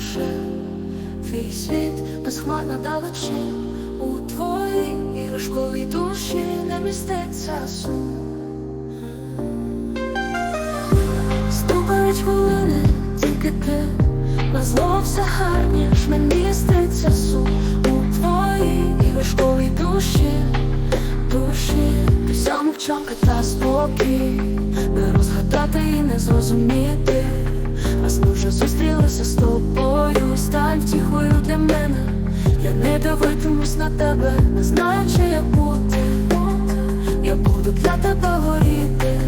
маше, твій світ безхмарно далечі, у твоїй іграшковій душі не міститься сум. Стукають хвилини, тільки ти. На зло все гарніш, не міститься сум. У твоїй іграшковій душі, душі, вся мовчанка та спокій, не розгадати і не зрозуміти. Раз ми вже тебе, не знаю, чи як бути. Я буду для тебе горіти.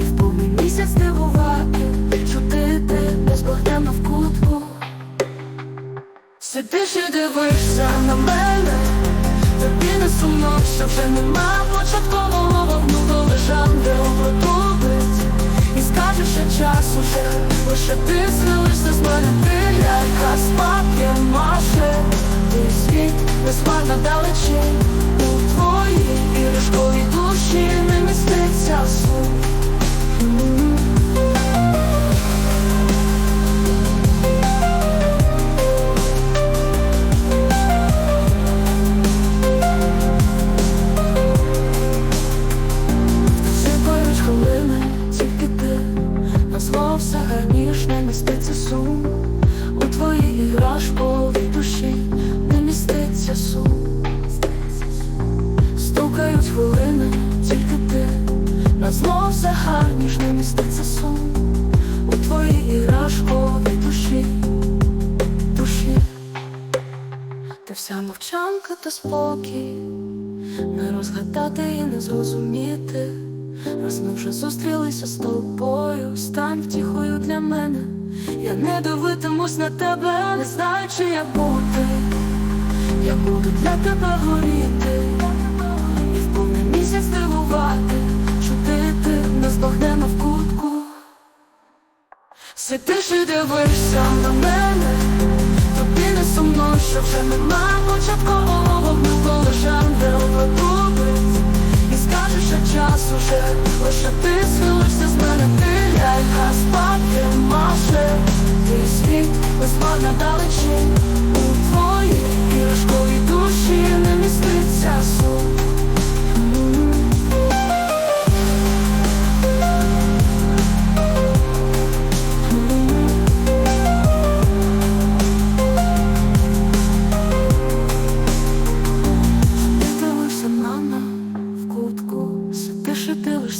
І в повний місяць дивувати, чути ти безбагненно в кутку. Сидиш і дивишся на мене, тобі не сумно, що вже нема початкового вогну, коли жанри обготовить І скажеш, що час уже, лише ти злилишся з мене, на зло все гарніш, не міститься сум. У твоїй іграшковій душі, душі. Ти вся мовчанка та спокій. Не розгадати і не зрозуміти, раз ми вже зустрілися з тобою, стань втіхою для мене. Я не дивитимусь на тебе, не знаю, чи як бути. Я буду для тебе горіти, і в повний місяць дивувати, Сидиш і дивишся на мене, тобі не сумно, що вже нема початкового вогню, коли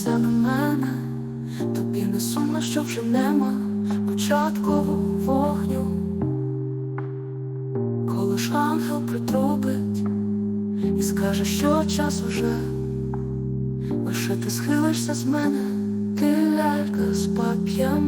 дивишся мене, тобі не сумно, що вже нема початкового вогню, коли ж ангел притрубить і скаже, що час уже, лише ти схилишся з мене, ти лялька з пап'я маш.